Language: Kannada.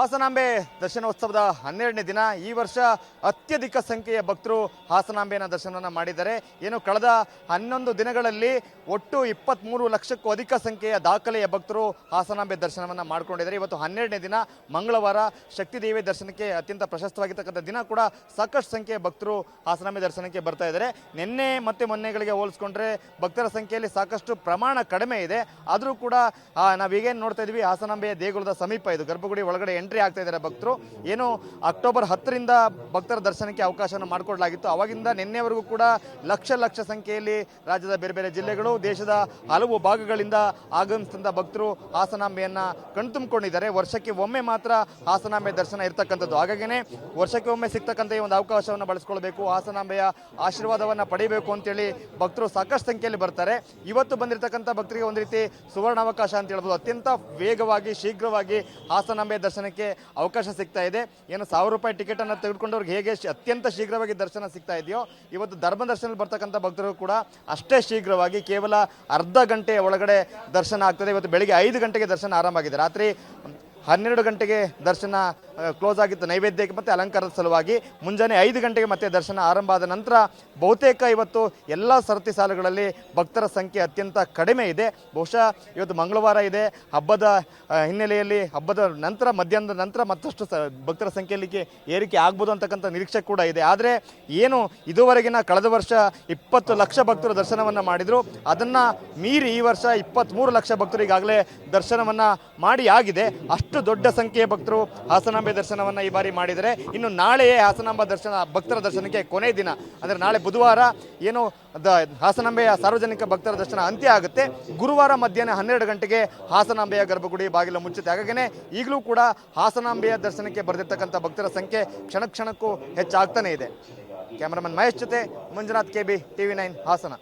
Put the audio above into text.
ಹಾಸನಾಂಬೆ ದರ್ಶನೋತ್ಸವದ ಹನ್ನೆರಡನೇ ದಿನ ಈ ವರ್ಷ ಅತ್ಯಧಿಕ ಸಂಖ್ಯೆಯ ಭಕ್ತರು ಹಾಸನಾಂಬೆನ ದರ್ಶನವನ್ನು ಮಾಡಿದ್ದಾರೆ. ಏನು ಕಳೆದ ಹನ್ನೊಂದು ದಿನಗಳಲ್ಲಿ ಒಟ್ಟು ಇಪ್ಪತ್ತ್ಮೂರು ಲಕ್ಷಕ್ಕೂ ಅಧಿಕ ಸಂಖ್ಯೆಯ ದಾಖಲೆಯ ಭಕ್ತರು ಹಾಸನಾಂಬೆ ದರ್ಶನವನ್ನು ಮಾಡ್ಕೊಂಡಿದ್ದಾರೆ. ಇವತ್ತು ಹನ್ನೆರಡನೇ ದಿನ, ಮಂಗಳವಾರ ಶಕ್ತಿದೇವಿ ದರ್ಶನಕ್ಕೆ ಅತ್ಯಂತ ಪ್ರಶಸ್ತವಾಗಿರ್ತಕ್ಕಂಥ ದಿನ ಕೂಡ ಸಾಕಷ್ಟು ಸಂಖ್ಯೆಯ ಭಕ್ತರು ಹಾಸನಾಂಬೆ ದರ್ಶನಕ್ಕೆ ಬರ್ತಾ ಇದ್ದಾರೆ. ನಿನ್ನೆ ಮತ್ತೆ ಮೊನ್ನೆಗಳಿಗೆ ಹೋಲಿಸ್ಕೊಂಡ್ರೆ ಭಕ್ತರ ಸಂಖ್ಯೆಯಲ್ಲಿ ಸಾಕಷ್ಟು ಪ್ರಮಾಣ ಕಡಿಮೆ ಇದೆ. ಆದರೂ ಕೂಡ ನಾವೀಗೇನು ನೋಡ್ತಾ ಇದ್ದೀವಿ ಹಾಸನಾಂಬೆಯ ದೇಗುಲದ ಸಮೀಪ ಇದು ಗರ್ಭಗುಡಿ ಒಳಗಡೆ ಎಂಟ್ರಿ ಆಗ್ತಾ ಇದ್ದಾರೆ ಭಕ್ತರು. ಏನು ಅಕ್ಟೋಬರ್ ಹತ್ತರಿಂದ ಭಕ್ತರ ದರ್ಶನಕ್ಕೆ ಅವಕಾಶವನ್ನು ಮಾಡಿಕೊಡಲಾಗಿತ್ತು. ಅವಾಗಿಂದ ನಿನ್ನೆವರೆಗೂ ಕೂಡ ಲಕ್ಷ ಲಕ್ಷ ಸಂಖ್ಯೆಯಲ್ಲಿ ರಾಜ್ಯದ ಬೇರೆ ಬೇರೆ ಜಿಲ್ಲೆಗಳು, ದೇಶದ ಹಲವು ಭಾಗಗಳಿಂದ ಆಗಮಿಸಿದಂಥ ಭಕ್ತರು ಹಾಸನಾಂಬೆಯನ್ನು ಕಣ್ತುಂಬಿಕೊಂಡಿದ್ದಾರೆ. ವರ್ಷಕ್ಕೆ ಒಮ್ಮೆ ಮಾತ್ರ ಹಾಸನಾಂಬೆ ದರ್ಶನ ಇರತಕ್ಕಂಥದ್ದು. ಹಾಗಾಗಿನೇ ವರ್ಷಕ್ಕೆ ಒಮ್ಮೆ ಸಿಗ್ತಕ್ಕಂಥ ಈ ಒಂದು ಅವಕಾಶವನ್ನು ಬಳಸ್ಕೊಳ್ಬೇಕು, ಹಾಸನಾಂಬೆಯ ಆಶೀರ್ವಾದವನ್ನು ಪಡಿಬೇಕು ಅಂತೇಳಿ ಭಕ್ತರು ಸಾಕಷ್ಟು ಸಂಖ್ಯೆಯಲ್ಲಿ ಬರ್ತಾರೆ. ಇವತ್ತು ಬಂದಿರತಕ್ಕಂಥ ಭಕ್ತರಿಗೆ ಒಂದು ರೀತಿ ಸುವರ್ಣಾವಕಾಶ ಅಂತ ಹೇಳ್ಬೋದು. ಅತ್ಯಂತ ವೇಗವಾಗಿ, ಶೀಘ್ರವಾಗಿ ಹಾಸನಾಂಬೆ ದರ್ಶನಕ್ಕೆ ಅವಕಾಶ ಸಿಗ್ತಾ ಇದೆ. ಏನು ಸಾವಿರ ರೂಪಾಯಿ ಟಿಕೆಟ್ ಅನ್ನು ತೆಗೆದುಕೊಂಡವ್ರಿಗೆ ಹೇಗೆ ಅತ್ಯಂತ ಶೀಘ್ರವಾಗಿ ದರ್ಶನ ಸಿಗ್ತಾ ಇದೆಯೋ, ಇವತ್ತು ಧರ್ಮ ದರ್ಶನದಲ್ಲಿ ಬರ್ತಕ್ಕಂಥ ಭಕ್ತರು ಕೂಡ ಅಷ್ಟೇ ಶೀಘ್ರವಾಗಿ ಕೇವಲ ಅರ್ಧ ಗಂಟೆ ಒಳಗಡೆ ದರ್ಶನ ಆಗ್ತದೆ. ಇವತ್ತು ಬೆಳಿಗ್ಗೆ ಐದು ಗಂಟೆಗೆ ದರ್ಶನ ಆರಂಭ ಆಗಿದೆ. ರಾತ್ರಿ ಹನ್ನೆರಡು ಗಂಟೆಗೆ ದರ್ಶನ ಕ್ಲೋಸ್ ಆಗಿತ್ತು ನೈವೇದ್ಯಕ್ಕೆ ಮತ್ತು ಅಲಂಕಾರದ ಸಲುವಾಗಿ ಮುಂಜಾನೆ ಐದು ಗಂಟೆಗೆ ಮತ್ತೆ ದರ್ಶನ ಆರಂಭ ಆದ ನಂತರ ಬಹುತೇಕ ಇವತ್ತು ಎಲ್ಲ ಸರತಿ ಸಾಲುಗಳಲ್ಲಿ ಭಕ್ತರ ಸಂಖ್ಯೆ ಅತ್ಯಂತ ಕಡಿಮೆ ಇದೆ. ಬಹುಶಃ ಇವತ್ತು ಮಂಗಳವಾರ ಇದೆ. ಹಬ್ಬದ ಹಿನ್ನೆಲೆಯಲ್ಲಿ ಹಬ್ಬದ ನಂತರ, ಮಧ್ಯಾಹ್ನದ ನಂತರ ಮತ್ತಷ್ಟು ಭಕ್ತರ ಸಂಖ್ಯೆಯಲ್ಲಿ ಏರಿಕೆ ಆಗ್ಬೋದು ಅಂತಕ್ಕಂಥ ನಿರೀಕ್ಷೆ ಕೂಡ ಇದೆ. ಆದರೆ ಏನು ಇದುವರೆಗಿನ ಕಳೆದ ವರ್ಷ ಇಪ್ಪತ್ತು ಲಕ್ಷ ಭಕ್ತರು ದರ್ಶನವನ್ನು ಮಾಡಿದರು. ಅದನ್ನು ಮೀರಿ ಈ ವರ್ಷ ಇಪ್ಪತ್ತ್ಮೂರು ಲಕ್ಷ ಭಕ್ತರು ಈಗಾಗಲೇ ದರ್ಶನವನ್ನು ಮಾಡಿ ಆಗಿದೆ. ಅಷ್ಟು ದೊಡ್ಡ ಸಂಖ್ಯೆಯ ಭಕ್ತರು ಹಾಸನಾಂಬೆ ದರ್ಶನವನ್ನು ಈ ಬಾರಿ ಮಾಡಿದರೆ ಇನ್ನು ನಾಳೆಯೇ ಹಾಸನಾಂಬ ದರ್ಶನ, ಭಕ್ತರ ದರ್ಶನಕ್ಕೆ ಕೊನೆ ದಿನ. ಅಂದರೆ ನಾಳೆ ಬುಧವಾರ ಏನು ದ ಹಾಸನಾಂಬೆಯ ಸಾರ್ವಜನಿಕ ಭಕ್ತರ ದರ್ಶನ ಅಂತ್ಯ ಆಗುತ್ತೆ. ಗುರುವಾರ ಮಧ್ಯಾಹ್ನ ಹನ್ನೆರಡು ಗಂಟೆಗೆ ಹಾಸನಾಂಬೆಯ ಗರ್ಭಗುಡಿ ಬಾಗಿಲು ಮುಚ್ಚುತ್ತೆ. ಹಾಗಾಗಿನೇ ಈಗಲೂ ಕೂಡ ಹಾಸನಾಂಬೆಯ ದರ್ಶನಕ್ಕೆ ಬರೆದಿರ್ತಕ್ಕಂಥ ಭಕ್ತರ ಸಂಖ್ಯೆ ಕ್ಷಣ ಕ್ಷಣಕ್ಕೂ ಹೆಚ್ಚಾಗ್ತಾನೇ ಇದೆ. ಕ್ಯಾಮರಾಮನ್ ಮಹೇಶ್ ಜೊತೆ Manjunath K B T V nine Hassan.